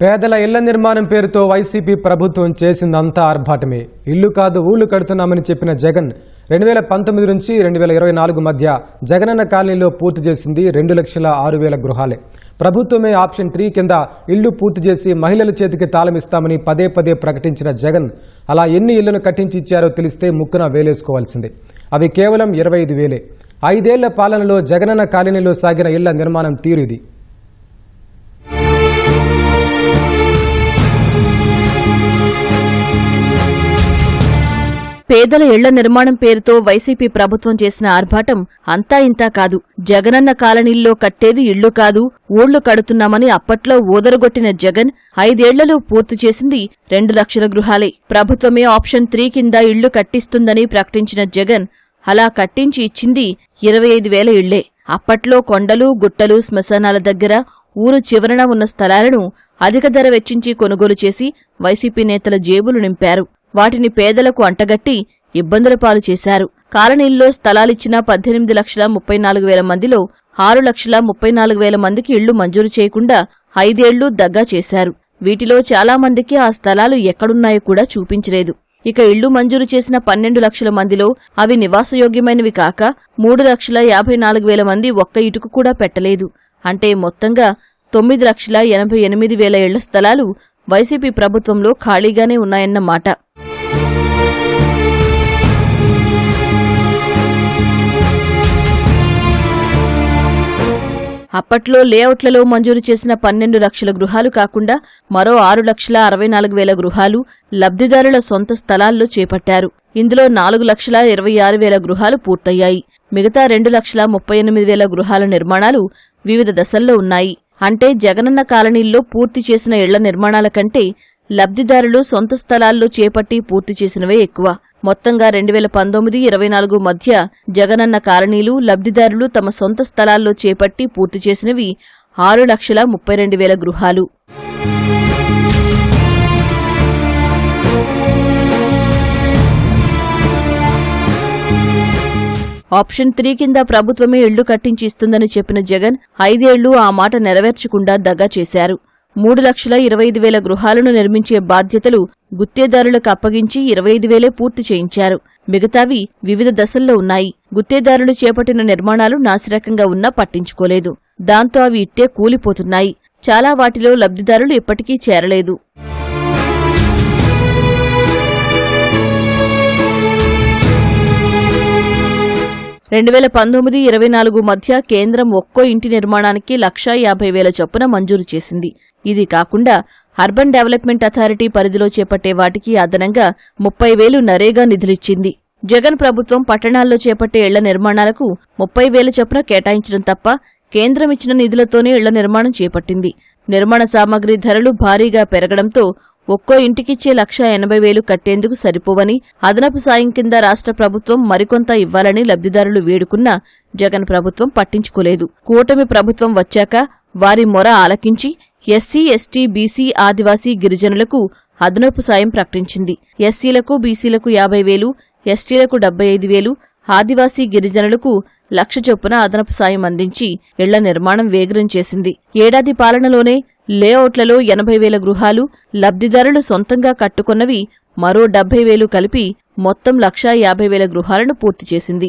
పేదల ఇళ్ళ నిర్మాణం పేరుతో వైసీపీ ప్రభుత్వం చేసిందంతా ఆర్భాటమే. ఇల్లు కాదు ఊళ్ళు కడుతున్నామని చెప్పిన జగన్ రెండు వేల పంతొమ్మిది నుంచి రెండు వేల ఇరవై నాలుగు మధ్య జగనన్న కాలనీలో పూర్తి చేసింది రెండు లక్షల ఆరు వేల గృహాలే. ప్రభుత్వమే ఆప్షన్ త్రీ కింద ఇళ్ళు పూర్తి చేసి మహిళల చేతికి తాళమిస్తామని పదే పదే ప్రకటించిన జగన్ అలా ఎన్ని ఇళ్ళను కట్టించి ఇచ్చారో తెలిస్తే ముక్కున వేలేసుకోవాల్సిందే. అవి కేవలం ఇరవై ఐదు వేలే. ఐదేళ్ళ పాలనలో జగనన్న కాలనీలో సాగిన ఇళ్ళ నిర్మాణం తీరు ఇది. పేదల ఇళ్ళ నిర్మాణం పేరుతో వైసీపీ ప్రభుత్వం చేసిన ఆర్భాటం అంతా ఇంతా కాదు. జగనన్న కాలనీల్లో కట్టేది ఇళ్ళు కాదు ఊళ్ళు కడుతున్నామని అప్పట్లో ఊదరగొట్టిన జగన్ ఐదేళ్ళలో పూర్తి చేసింది రెండు లక్షల గృహాలే. ప్రభుత్వమే ఆప్షన్ త్రీ కింద ఇళ్ళు కట్టిస్తుందని ప్రకటించిన జగన్ అలా కట్టించి ఇచ్చింది ఇరవై ఐదు వేల ఇళ్ళే. అప్పట్లో కొండలు గుట్టలు శ్మశానాల దగ్గర ఊరు చివరన ఉన్న స్థలాలను అధిక ధర వెచ్చించి కొనుగోలు చేసి వైసీపీ నేతల జేబులు నింపారు. వాటిని పేదలకు అంటగట్టి ఇబ్బందుల పాలు చేశారు. కాలనీల్లో స్థలాలిచ్చిన పద్దెనిమిది లక్షల ముప్పై నాలుగు వేల మందిలో ఆరు లక్షల ముప్పై నాలుగు వేల మందికి ఇళ్ళు మంజూరు చేయకుండా ఐదేళ్ళు దగ్గా చేశారు. వీటిలో చాలా మందికి ఆ స్థలాలు ఎక్కడున్నాయో కూడా చూపించలేదు. ఇక ఇళ్ళు మంజూరు చేసిన పన్నెండు లక్షల మందిలో అవి నివాసయోగ్యమైనవి కాక మూడు లక్షల యాభై నాలుగు వేల మంది ఒక్క ఇటుకు కూడా పెట్టలేదు. అంటే మొత్తంగా తొమ్మిది లక్షల ఎనభై ఎనిమిది వేల ఇళ్ళ స్థలాలు వైసీపీ ప్రభుత్వంలో ఖాళీగానే ఉన్నాయన్నమాట అప్పట్లో లేఅవుట్లలో మంజూరు చేసిన పన్నెండు లక్షల గృహాలు కాకుండా మరో ఆరు లక్షల అరవై నాలుగు వేల గృహాలు లబ్ధిదారుల సొంత స్థలాల్లో చేపట్టారు. ఇందులో నాలుగు లక్షల ఇరవై ఆరు వేల గృహాలు పూర్తయ్యాయి. మిగతా రెండు లక్షల ముప్పై ఎనిమిది వేల గృహాల నిర్మాణాలు వివిధ దశల్లో ఉన్నాయి. అంటే జగనన్న కాలనీల్లో పూర్తి చేసిన ఇళ్ళ నిర్మాణాల కంటే లబ్ధిదారులు సొంత స్థలాల్లో చేపట్టి పూర్తి చేసినవే ఎక్కువ. మొత్తంగా రెండు వేల పంతొమ్మిది ఇరవై నాలుగు మధ్య జగనన్న కాలనీలు లబ్ధిదారులు తమ సొంత స్థలాల్లో చేపట్టి పూర్తి చేసినవి ఆరు లక్షల ముప్పై రెండు వేల గృహాలు. ఆప్షన్ త్రీ కింద ప్రభుత్వమే ఇళ్ళు కట్టించి ఇస్తుందని చెప్పిన జగన్ ఐదేళ్ళు ఆ మాట నెరవేర్చకుండా దగా చేశారు. మూడు లక్షల ఇరవై ఐదు వేల గృహాలను నిర్మించే బాధ్యతలు గుత్తేదారులకు అప్పగించి ఇరవై ఐదు వేలే పూర్తి చేయించారు. మిగతావి వివిధ దశల్లో ఉన్నాయి. గుత్తేదారులు చేపట్టిన నిర్మాణాలు నాసిరకంగా ఉన్నా పట్టించుకోలేదు. దాంతో అవి ఇట్టే కూలిపోతున్నాయి. చాలా వాటిలో లబ్ధిదారులు ఇప్పటికీ చేరలేదు. రెండు వేల పంతొమ్మిది ఇరవై నాలుగు మధ్య కేంద్రం ఒక్కో ఇంటి నిర్మాణానికి లక్షా యాభై వేల చొప్పున మంజూరు చేసింది. ఇది కాకుండా అర్బన్ డెవలప్మెంట్ అథారిటీ పరిధిలో చేపట్టే వాటికి అదనంగా ముప్పై వేలు నరేగా నిధులిచ్చింది. జగన్ ప్రభుత్వం పట్టణాల్లో చేపట్టే ఇళ్ళ నిర్మాణాలకు ముప్పై వేల చొప్పున కేటాయించడం తప్ప కేంద్రం ఇచ్చిన నిధులతోనే ఇళ్ళ నిర్మాణం చేపట్టింది. నిర్మాణ సామాగ్రి ధరలు భారీగా పెరగడంతో ఒక్కో ఇంటికిచ్చే లక్ష ఎనభై వేలు కట్టేందుకు సరిపోవని అదనపు సాయం కింద రాష్ట్ర ప్రభుత్వం మరికొంత ఇవ్వాలని లబ్ధిదారులు వేడుకున్నా జగన్ ప్రభుత్వం పట్టించుకోలేదు. కూటమి ప్రభుత్వం వచ్చాక వారి మొర ఆలకించి ఎస్సీ ఎస్టీ బీసీ ఆదివాసీ గిరిజనులకు అదనపు సాయం ప్రకటించింది. ఎస్సీలకు బీసీలకు యాభై వేలు ఎస్టీలకు డెబ్బై ఐదు వేలు ఆదివాసీ గిరిజనులకు లక్ష చొప్పున అదనపు సాయం అందించి ఇళ్ళ నిర్మాణం వేగరం చేసింది. ఏడాది పాలనలోనే లేఅవుట్లలో ఎనభై వేల గృహాలు లబ్ధిదారులు సొంతంగా కట్టుకున్నవి మరో డెబ్బై వేలు కలిపి మొత్తం లక్షా యాభై వేల గృహాలను పూర్తి చేసింది.